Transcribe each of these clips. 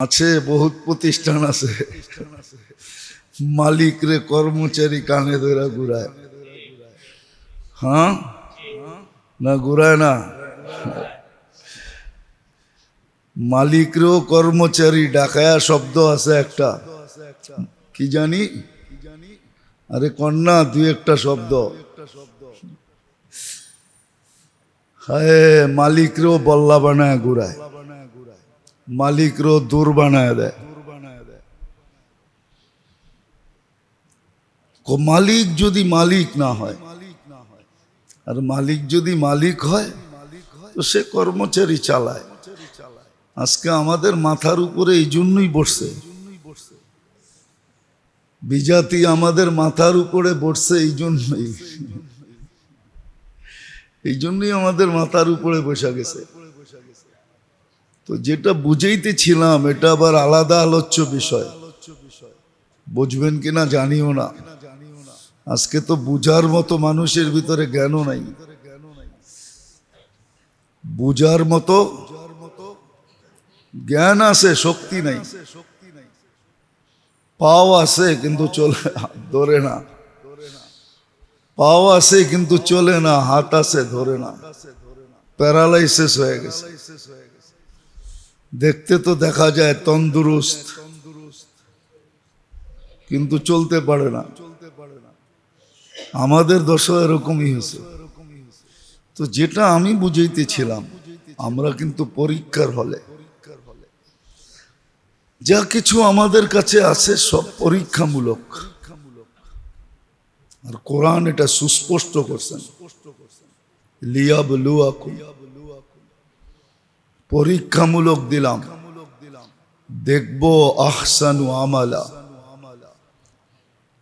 আছে, বহুত প্রতিষ্ঠান আছে। মালিক রে কর্মচারী কানে ধরে ঘুরায়। হ্যাঁ? না ঘুরায় না? মালিকরেও কর্মচারী, ডাকায়া শব্দ আছে একটা। কি জানি? আরে কন্যা, দুই একটা শব্দ। হায় মালিকরেও বল্লা বানায় ঘুরায়। মালিকরও দূর বানায় দেয়। মালিক যদি মালিক না হয়, আর মালিক যদি মালিক হয়, তো সে কর্মচারী চালায়। আজকে আমাদের মাথার উপরে এই জন্যই বসছে। বিজাতি আমাদের মাথার উপরে বসছে এই জন্যই। এই জন্যই আমাদের মাথার উপরে বসে গেছে। তো যেটা বুঝাইতেছিলাম এটা আবার আলাদা আলোচ্য বিষয়। বুঝবেন কিনা জানিও না। আজকে তো বুঝার মতো মানুষের ভিতরে জ্ঞানও নাই। বুঝার মতো জ্ঞান আছে, শক্তি নাই। পাও আছে, কিন্তু চলে ধরে না। পাও আছে, কিন্তু চলে না, হাত আছে, ধরে না। প্যারালাইসিস হয়ে গেছে। দেখতে তো দেখা যায় তন্দুরুস্ত। কিন্তু চলতে পারে না। আমাদের দশা এরকমই হয়েছে। তো যেটা আমি বুঝাইতেছিলাম, আমরা কিন্তু পরীক্ষার হলে। যা কিছু আমাদের কাছে আছে সব পরীক্ষামূলক। আর কোরআন এটা সুস্পষ্ট করছেন। লিয়া বলুয়াকুম পরীক্ষামূলক দিলাম। দেখব আহসানু আমালা।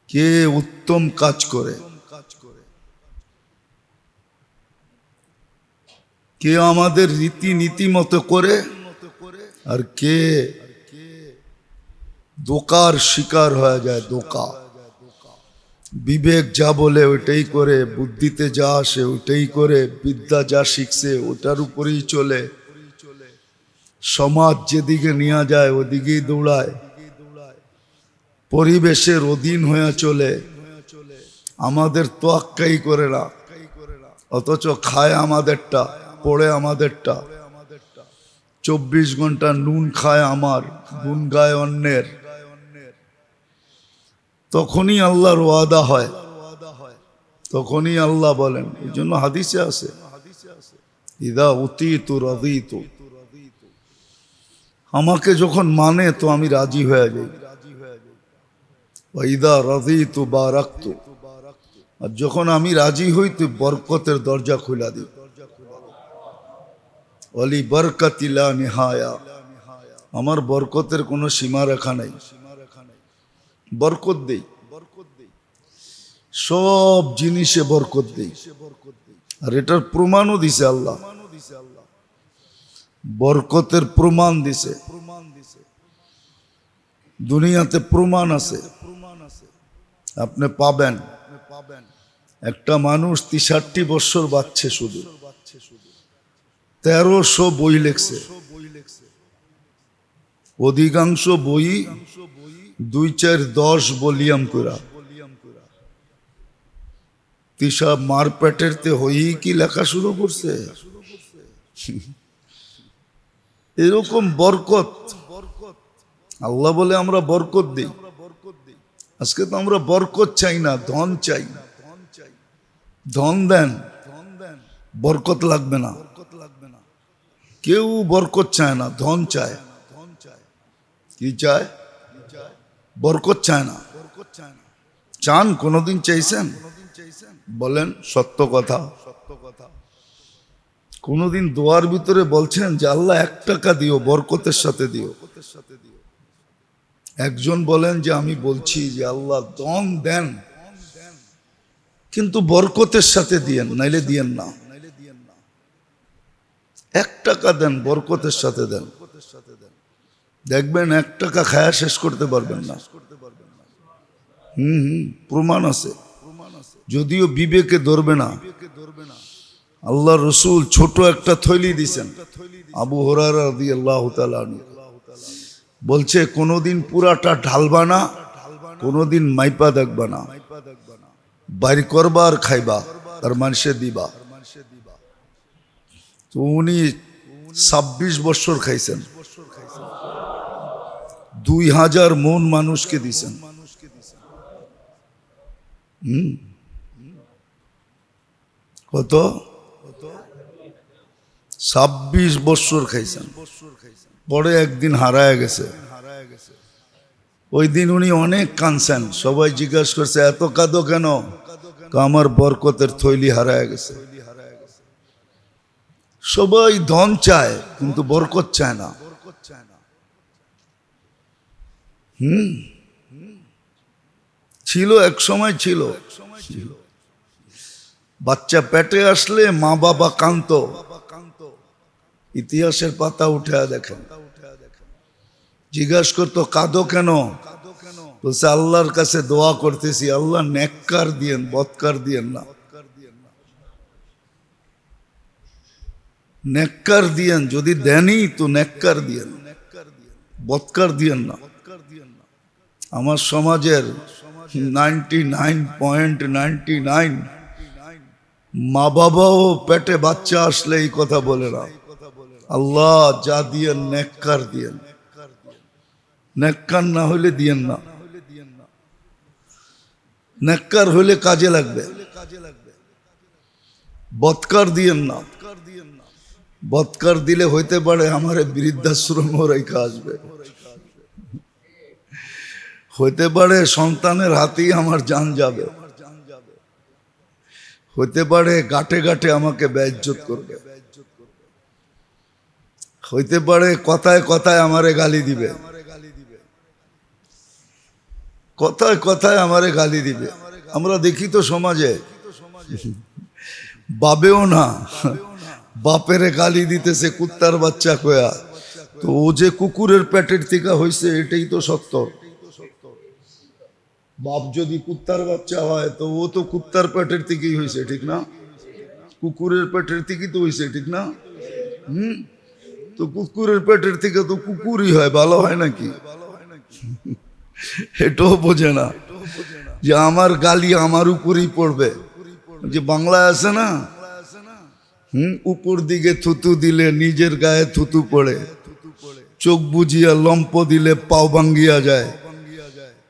কে উত্তম কাজ করে? কে আমাদের রীতি নীতি মতো করে? আর কে দোকার শিকার হয়ে যায় দোকা। বিবেক যা বলে ওইটাই করে, বুদ্ধিতে যা আসে ওইটাই করে, বিদ্যা যা শিখছে ওটার উপরেই চলে। সমাজ যেদিকে নিয়ে যায়, ওদিকেই দৌড়ায়। পরিবেশের অধীন হয়ে চলে। আমাদের তোয়াক্কাই করে না। অথচ খায় আমাদেরটা, পড়ে আমাদেরটা। চব্বিশ ঘণ্টা নুন খায় আমার নুন গায় অন্যের। তখনই আল্লাহর ওয়াদা হয়। তখনই আল্লাহ বলেন এই জন্য হাদিসে আছে, ইদা উতি তু রদি তু আমাকে যখন মানে তো আমি রাজি হয়ে যাই। ওয়াইদা রাজি তু বা রাখতু আর যখন আমি রাজি হই, তো বরকতের দরজা খুলা দিই। অলি বরকতিলা নিহায়া। আমার বরকতের কোনো সীমা রেখা নাই। বরকত দেই। সব জিনিসে বরকত দেই। আর এটার প্রমাণও দিছে আল্লাহ। বরকতের প্রমাণ দিছে। দুনিয়াতে প্রমাণ আছে। আপনি পাবেন। একটা মানুষ তিষাটটি বছর বাচ্চে শুধু। তেরোশো বই লেখছে। অধিকাংশ বই দুই চার দশ বলিয়াম করা তিসা মারপেটের তে হই কি লেখা শুরু করছে? এরকম বরকত। আল্লাহ বলে আমরা বরকত দিই। আজকে তো আমরা বরকত চাই না, ধন চাই। ধন দেন, বরকত লাগবে না। কেউ বরকত চায় না, ধন চায়। কি চায়? বরকত চায় না। চান, কোনোদিন চাইছেন? বলেন, সত্য কথা। কোনোদিন দোয়ার ভিতরে বলছেন যে, আল্লাহ এক টাকা দিও, বরকতের সাথে দিও। একজন বলেন যে, আমি বলছি যে, আল্লাহ দন দেন, কিন্তু বরকতের সাথে দিয়েন, নাইলে দিয়েন না। এক টাকা দেন, বরকতের সাথে দেন। দেখবেন এক টাকা খায়া শেষ করতে পারবেন না। হুম হুম, প্রমাণ আছে। যদিও বিবেকে ধরবে না আল্লাহ রসুল ছোট একটা থৈলি দিছেন। আবু হরার আল্লাহ বলছে, কোনোদিন পুরাটা ঢালবা না, কোনোদিন মাইপা দেখবা না। বাইর করবা আর খাইবা আর মানুষে দিবা। তো উনি ছাব্বিশ বছর খাইছেন। দুই হাজার মন মানুষকে দিছেন। হুম? কত? ছাব্বিশ বৎসর খাইছেন। পরে একদিন হারায় গেছে। ওই দিন উনি অনেক কানছেন সবাই জিজ্ঞাসা করছে, এত কাঁদো কেন? আমার বরকতের থৈলি হারায় গেছে। সবাই ধন চায়, কিন্তু বরকত চায় না। হুম? ছিল, এক সময় ছিল। বাচ্চা পেটে আসলে মা বাবা কান্ত ইতিহাসের পাতা উঠে দেখেন। জিজ্ঞাসা করতো, কাঁদো কেন? বলছে, আল্লাহর কাছে দোয়া করতেছি, আল্লাহ নেককার দিয়েন, বৎকার দিয়েন না। নেককার দিয়েন, যদি দেনই তো নেককার দিয়েন, বৎকার দিয়েন না। আমার সমাজের ninety nine point ninety nine মা বাবাও পেটে বাচ্চা আসলে এই কথা বলে না। আল্লাহ যা দিয়েন নেককার দিয়েন। নেককার না হলে দিয়েন না। নেককার হলে কাজে লাগবে। বৎকার দিয়েন না। বৎকার দিলে হইতে পারে আমার বৃদ্ধাশ্রম রেখা আসবে হইতে পারে সন্তানের হাতেই আমার জান যাবে। হইতে পারে গাটে গাটে আমাকে ব্যজ্জত করবে। হইতে পারে কথায় কথায় আমারে গালি দিবে। কথায় কথায় আমারে গালি দিবে। আমরা দেখি তো সমাজে বাবেও না, বাপেরে গালি দিতেছে কুত্তার বাচ্চা কয়া। তো ও যে কুকুরের পেটের থেকে হয়েছে এটাই তো সত্য। বাপ যদি কুত্তার বাচ্চা হয়, তো ও তো কুত্তার পেটের থেকেই হয়েছে ঠিক না? কুকুরের পেটের থেকেই তো হয়েছে ঠিক না? হুম? তো কুকুরের পেটের থেকে তো কুকুরই হয়, ভালো হয় নাকি? এটাও বোঝে না যে আমার গালি আমার উপরেই পড়বে। যে বাংলায় আছে না, হুম, উপর দিকে থুতু দিলে নিজের গায়ে থুতু পড়ে। চোখ বুঝিয়া লম্প দিলে পাও ভাঙ্গিয়া যায়।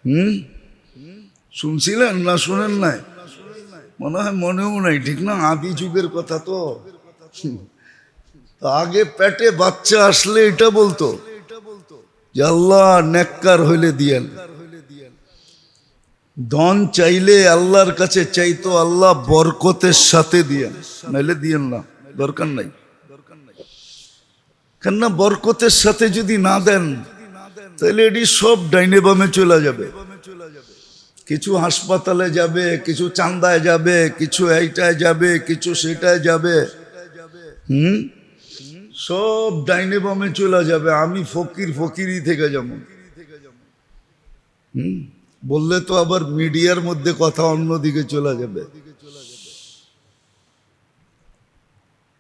হুম? শুনছিলেন না শুনেন নাই? মনে হয় মনেও নাই, ঠিক না? আদি যুগের কথা তো। আগে পেটে বাচ্চা আসলে এটা বলতো যে আল্লাহ নেককার হইলে দিয়েন। ধন চাইলে আল্লাহর কাছে চাইতো আল্লাহ বরকতের সাথে দিয়েন। নাইলে দিয়েন না, দরকার নাই। কেননা বরকতের সাথে যদি না দেন তাহলে এটি সব ডাইনে বামে চলে যাবে। কিছু হাসপাতালে যাবে, কিছু চান্দায় যাবে, কিছু এইটায় যাবে, কিছু সেটায় যাবে। হুম? সব ডাইনে বামে চলে যাবে, আমি ফকির ফকিরই থেকে যাব। হুম? বললে তো আবার মিডিয়ার মধ্যে কথা অন্যদিকে চলে যাবে।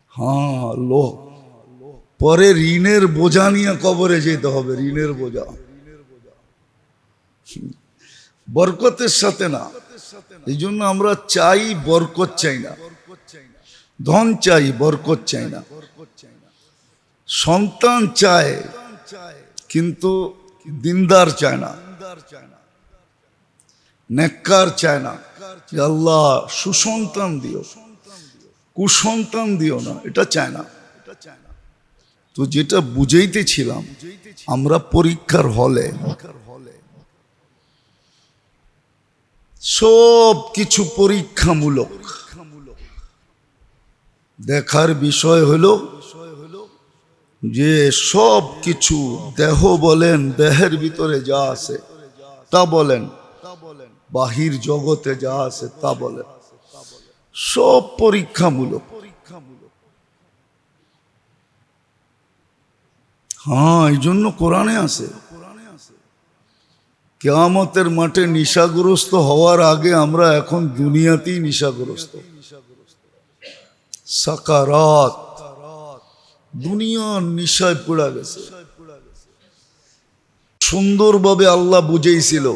হ্যাঁ লো। পরে ঋণের বোঝা নিয়ে কবরে যেতে হবে, ঋণের বোঝা। বরকতের সাথে না। এই জন্য আমরা চাই বরকত চাই না। ধন চাই, বরকত চাই না। সন্তান চায়, কিন্তু দিনদার চায় না। নেককার চায় না। আল্লাহ সুসন্তান দিও, কুসন্তান দিও না, এটা চায় না। তো যেটা বুঝাইতেছিলাম, আমরা পরীক্ষার হলে সব কিছু পরীক্ষামূলক। দেখার বিষয় হলো যে সব কিছু দেহ বলেন, দেহের ভিতরে যা আছে তা বলেন, বাহির জগতে যা আছে তা বলেন। সব পরীক্ষামূলক। হ্যাঁ এই জন্য কোরআনে আছে। কেয়ামতের মাঠে নিশাগ্রস্ত হওয়ার আগে আমরা এখন দুনিয়াতেই নিশাগ্রস্ত। সাকারাত। দুনিয়ার নিশায় পড়া গেছে। সুন্দরভাবে আল্লাহ বুঝেইছিল।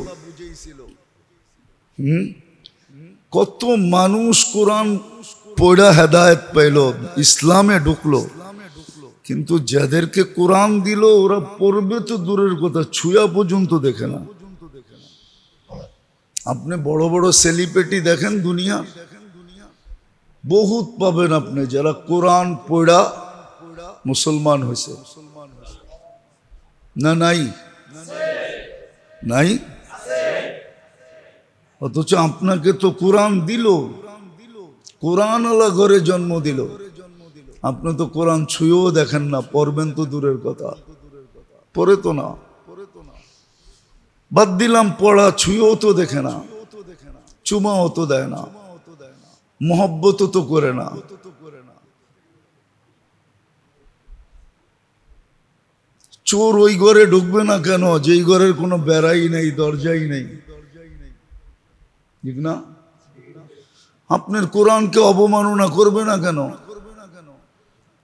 কত মানুষ কোরআন পড়া হেদায়ত পাইল, ইসলামে ঢুকলো। কিন্তু যাদেরকে কোরআন দিল, ওরা পড়বে তো দূরের কথা, ছুঁয়া পর্যন্ত দেখে না। আপনি বড় বড় সেলিব্রিটি দেখেন দুনিয়া? বহুত পাবেন আপনি, যারা কোরআন পড়া মুসলমান হয়েছে না নাই? নাই? অথচ আপনাকে তো কোরআন দিল। কোরআন আলা ঘরে জন্ম দিল। আপনি তো কোরআন ছুঁয়েও দেখেন না, পড়বেন তো দূরের কথা। পড়ে তো না। বাদ দিলাম, পড়া ছুঁয়েও তো দেখে না। চুমাও তো দেয় না। মহব্বত তো করে না। চোর ওই ঘরে ঢুকবে না কেন? যেই ঘরের কোনো বেড়াই নেই, দরজাই নেই। ঠিক না? আপনার কোরআনকে অবমাননা করবে না কেন?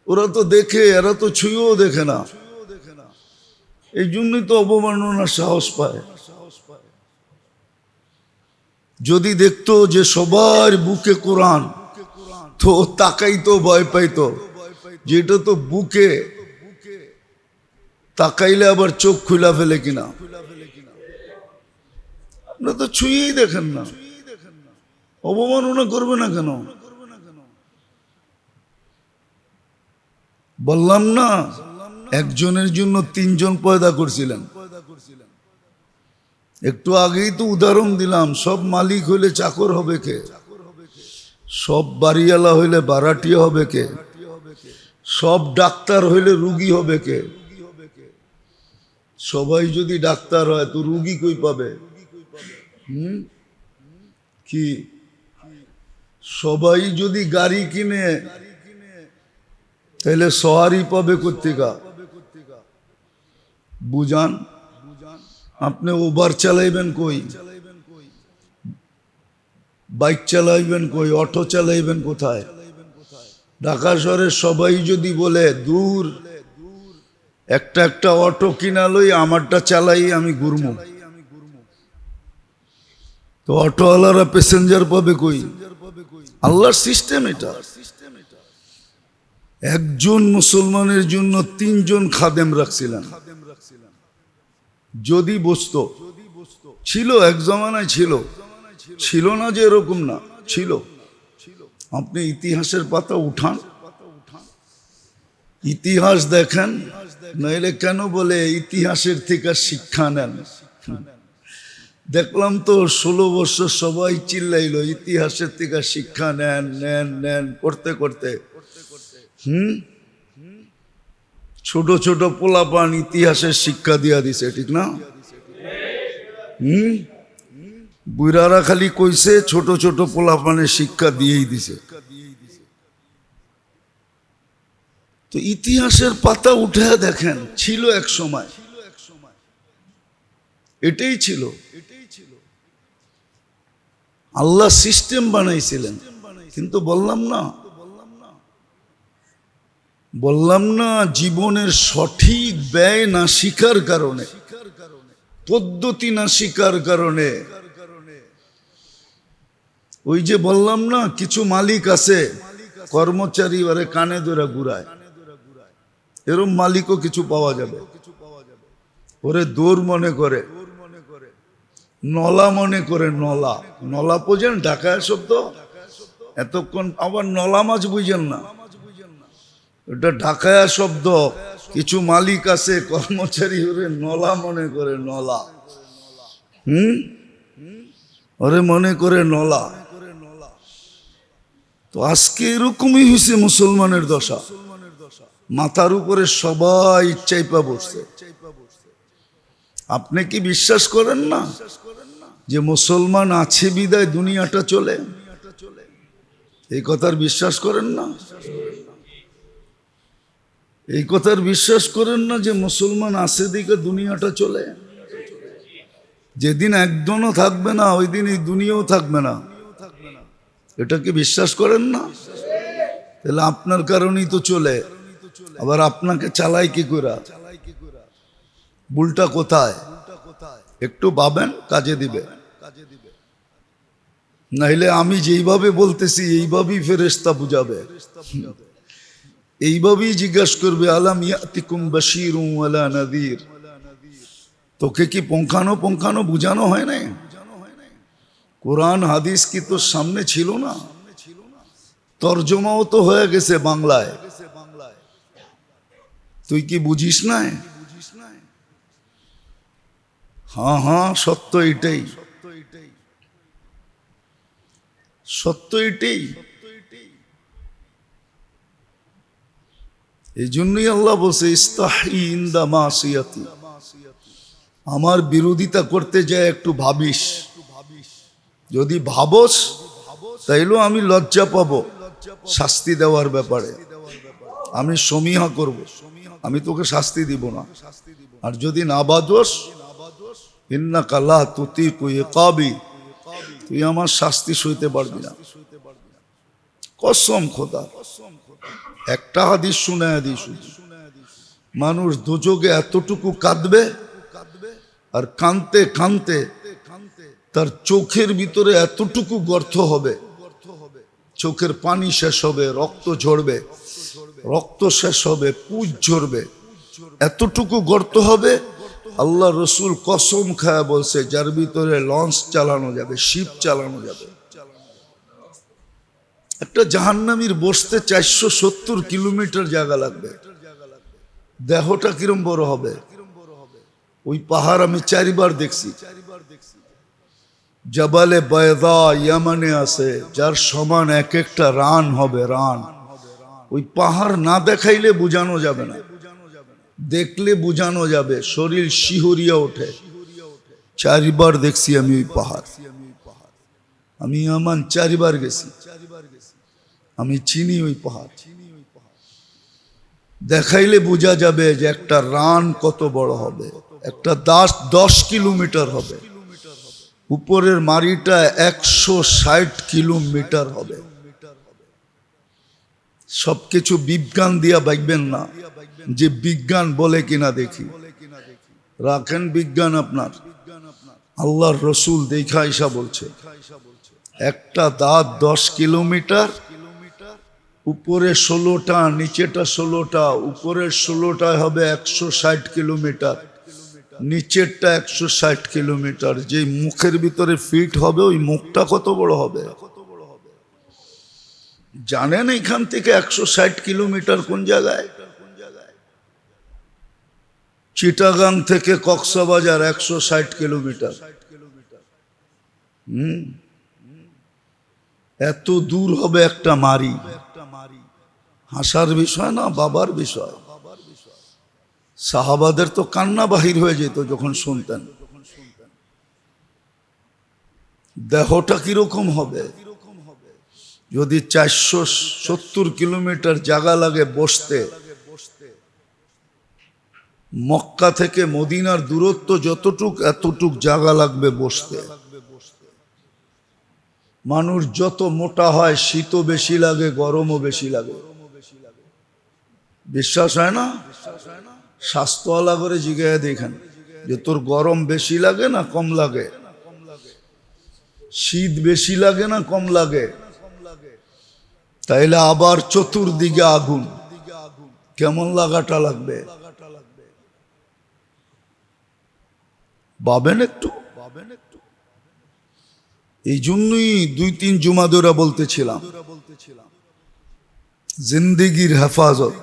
ওরা তো দেখে, এরা তো ছুঁয়েও দেখে না। এই জন্যই তো অবমাননার সাহস পায়। যদি দেখতো যে সবার বুকে কোরআন, তো তাকাইতো, ভয় পাইতো। যেটা তো বুকে তাকাইলে আবার চোখ খুলা ফেলে কিনা? আপনারা তো ছুঁয়েই দেখেন না। অবমাননা করবে না কেন? বললাম না, একজনের জন্য তিনজন পয়দা করছিলেন। একটু আগেই তো উদাহরণ দিলাম, সব মালিক হইলে চাকর হবে কে? সব বাড়িওয়ালা হইলে বারাটিয়া হবে কে? সব ডাক্তার হইলে রুগী হবে কে? সবাই যদি ডাক্তার হয়, তো রুগী কই পাবে? হুম? কি? সবাই যদি গাড়ি কিনে তাহলে সহারি পাবে কর্তিকা বুঝান? আপনি ওভার চালাইবেন কই? বাইক চালাইবেন কই? অটো চালাইবেন কোথায়? ঢাকা শহরের সবাই যদি বলে, দূর। একটা একটা অটো কিনা লই আমারটা চালাই আমি ঘুরমু তো অটোওয়ালারা প্যাসেঞ্জার পাবে কই? আল্লাহর সিস্টেম এটা। একজন মুসলমানের জন্য তিনজন খাদেম রাখছিলেন যদি বসতো। ছিল, এক জমানায় ছিল। ছিল না যে এরকম না, ছিল। আপনি ইতিহাসের পাতা উঠান। ইতিহাস দেখেন। নইলে কেন বলে ইতিহাসের থেকে শিক্ষা নেন? দেখলাম তো ষোলো বছর সবাই চিল্লাইলো, ইতিহাসের থেকে শিক্ষা নেন নেন নেন, করতে করতে। হুম? ছোট ছোট পোলাপান ইতিহাসের শিক্ষা দিয়া দিছে, ঠিক না? হুম? বুড়ারা খালি কইছে, ছোট ছোট পোলাপানের শিক্ষা দিয়েই দিছে। তো ইতিহাসের পাতা উঠে দেখেন, ছিল এক সময়। এটাই ছিল। আল্লাহ সিস্টেম বানাইছিলেন। কিন্তু বললাম না। বললাম না, জীবনের সঠিক ব্যয় না শিকার কারণে। পদ্ধতি না শিকার কারণে। ওই যে বললাম না, কিছু মালিক আছে, কর্মচারী ওরে কানে ধরে ঘুরায়। এরম মালিকও কিছু পাওয়া যাবে। ওরে দৌড় মনে করে। নলা মনে করে নলা। নলা বোঝেন, ঢাকায় শব্দ এতক্ষণ আবার নলা মাছ বুঝেন না। ওটা ঢাকায়া শব্দ। কিছু মালিক আছে, কর্মচারী, ওরে নলা মনে করে নলা। হুম? ওরে মনে করে নলা। তো আজকে এরকমই হয়েছে মুসলমানের দশা। মাথার উপরে সবাই চাইপা বসছে। আপনি কি বিশ্বাস করেন না যে মুসলমান আছে বিদায় দুনিয়াটা চলে? এই কথার বিশ্বাস করেন না? এই কথার বিশ্বাস করেন না যে মুসলমান আছে দিকে দুনিয়াটা চলে? যেদিন একজনও থাকবে না, ওই দিন এই দুনিয়াও থাকবে না। এটা কি বিশ্বাস করেন না? তাহলে আপনার কারণেই তো চলে। আবার আপনাকে চালাই কি করে বুলটা কোথায়? একটু ভাবেন, কাজে দিবে। নাইলে আমি যেইভাবে বলতেছি, এইভাবেই ফেরেস্তা বুঝাবে। এইভাবেই জিজ্ঞাসা করবে, আলাম ইয়াতিকুম বাশিরুম ওয়ালা নাদির? তোকে কি পঙ্খানো পঙ্খানো বুঝানো হয় নাই? কোরআন, হাদিস কি তোর সামনে ছিল না? তর্জমাও তো হয়ে গেছে বাংলায়। তুই কি বুঝিস না হ্যাঁ হ্যাঁ সত্য এটাই। সত্য এটাই। এই জন্যই আল্লাহ মাসিয়াতি। আমার বিরোধিতা করতে যায় একটু ভাবিস। যদি ভাবস, তাইলেও আমি লজ্জা পাবো শাস্তি দেওয়ার ব্যাপারে। আমি সমীহা করব। আমি তোকে শাস্তি দিব না। আর যদি না বাজস ইন্না কাল্লাহ তুতি কুয়ে কাবি তুই আমার শাস্তি সইতে পারবি না। কসম খোদা। একটা হাদিস শুনে হাদিস মানুষ দুযোগে এতটুকু কাঁদবে আর কানতে কানতে তার চোখের ভিতরে এতটুকু গর্ত হবে, চোখের পানি শেষ হবে, রক্ত ঝরবে। রক্ত শেষ হবে, পুজ ঝরবে। এতটুকু গর্ত হবে, আল্লাহ রসুল কসম খায়া বলছে, যার ভিতরে লঞ্চ চালানো যাবে, শিপ চালানো যাবে। একটা জাহান্নামীর বসতে চারশো সত্তর কিলোমিটার জায়গা লাগবে। দেহটা কিরম বড় হবে? ওই পাহাড় আমি চারিবার দেখছি। জবালে বয়দা ইয়ামানে আছে, যার সমান এক একটা রান হবে, রান। ওই পাহাড় না দেখাইলে বোঝানো যাবে না। দেখলে বোঝানো যাবে, শরীর শিহরিয়া ওঠে। চারিবার দেখছি আমি ওই পাহাড়। আমি আমান চারিবার গেছি। আমি চিনি ওই পাহাড়। দেখাইলে বোঝা যাবে যে একটা রান কত বড় হবে। একটা দাস দশ কিলোমিটার হবে। উপরের মারিটা একশো ষাট কিলোমিটার হবে। সবকিছু বিজ্ঞান দিয়া বাইবেন না। যে বিজ্ঞান বলে কিনা দেখি। রাখেন বিজ্ঞান আপনার। আল্লাহর রসুল দেখা ইসা বলছে, একটা দাঁত দশ কিলোমিটার, উপরে ষোলোটা, নিচেটা ষোলোটা উপরের ষোলোটায় হবে একশো ষাট কিলোমিটার, নিচেরটা একশো ষাট কিলোমিটার। যে মুখের ভিতরে ফিট হবে, ওই মুখটা কত বড় হবে? জানেন এখান থেকে একশো ষাট কিলোমিটার কোন জায়গায়? চিটাগাং থেকে কক্সবাজার একশো ষাট কিলোমিটার। হুম? এত দূর হবে একটা মারি। হাসার বিষয় না, বাবার বিষয়। সাহাবাদের তো কান্না বাহির হয়ে যেত যখন শুনতেন। দেহটা কীরকম হবে? যদি চারশো সত্তর কিলোমিটার জায়গা লাগে বসতে, মক্কা থেকে মদিনার দূরত্ব যতটুক, এতটুক জায়গা লাগবে বসতে। মানুষ যত মোটা হয়, শীতও বেশি লাগে, গরমও বেশি লাগে। বিশ্বাস হয় না? স্বাস্থ্যওয়ালা করে জিজ্ঞাসা দেখেন যে তোর গরম বেশি লাগে না কম লাগে? শীত বেশি লাগে না কম লাগে? তাইলে আবার চতুর্দিকে আগুন। কেমন লাগাটা লাগবে? পাবেন একটু। পাবেন একটু এই জন্যই দুই তিন জুমাদোরা বলতেছিলাম, জিন্দিগির হেফাজত,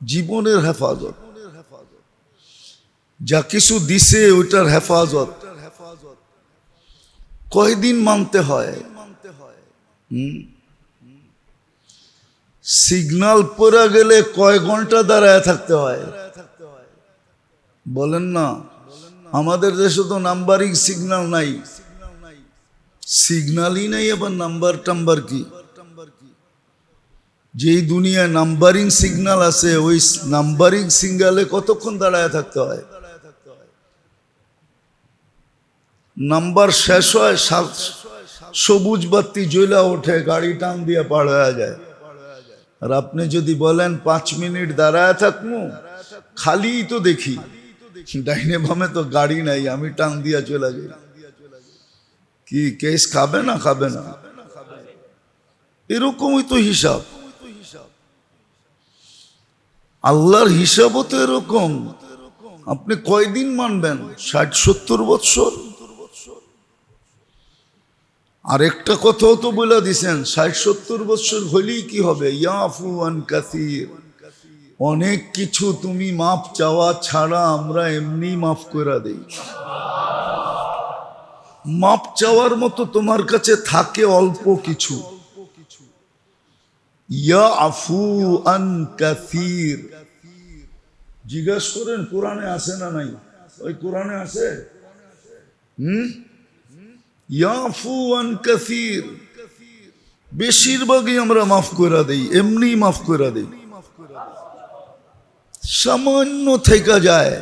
জীবনের হেফাজত। যা কিছু দিছে ওইটার হেফাজত। কয়দিন মানতে হয়? হুম? সিগনাল পড়ে গেলে কয় ঘণ্টা দাঁড়ায় থাকতে হয়? বলেন না। আমাদের দেশে তো নাম্বারিং সিগনাল নাই। সিগন্যালই নাই, আবার নাম্বার টাম্বার কি? যেই দুনিয়ায় নাম্বারিং সিগন্যাল আছে, ওই নাম্বারিং সিগনালে কতক্ষণ দাঁড়ায় থাকতে হয়? নাম্বার শেষ হয় সবুজ বাতি জ্বলা ওঠে, গাড়ি টান দিয়ে পার হয়ে যায়। আর আপনি যদি বলেন, পাঁচ মিনিট দাঁড়ায় থাকব খালি তো দেখি। ডাইনে বামে তো গাড়ি নাই, আমি টান দিয়া চলে যাই। কি, কেস খাবে না খাবে না? এরকমই তো হিসাব। আল্লাহর হিসাবও তো এরকম। আপনি কয়দিন মানবেন? ষাট, সত্তর বৎসর? আর একটা কথাও তো বলে দিছেন, ষাট সত্তর বৎসর হলেই কি হবে? ইয়াফু কাসির। অনেক কিছু তুমি মাপ চাওয়া ছাড়া আমরা এমনি মাফ করে দেই। মাপ চাওয়ার মতো তোমার কাছে থাকে অল্প কিছু। ইয়া আফু আন কাসির। জিজ্ঞেস করেন, কোরআনে আছে না নাই? ওই কোরআনে আছে? হুম? ইয়াফু আন কাসির বেশিরভাগই আমরা মাফ করে দেই এমনি মাফ করে দেই সামান্য থেকে যায়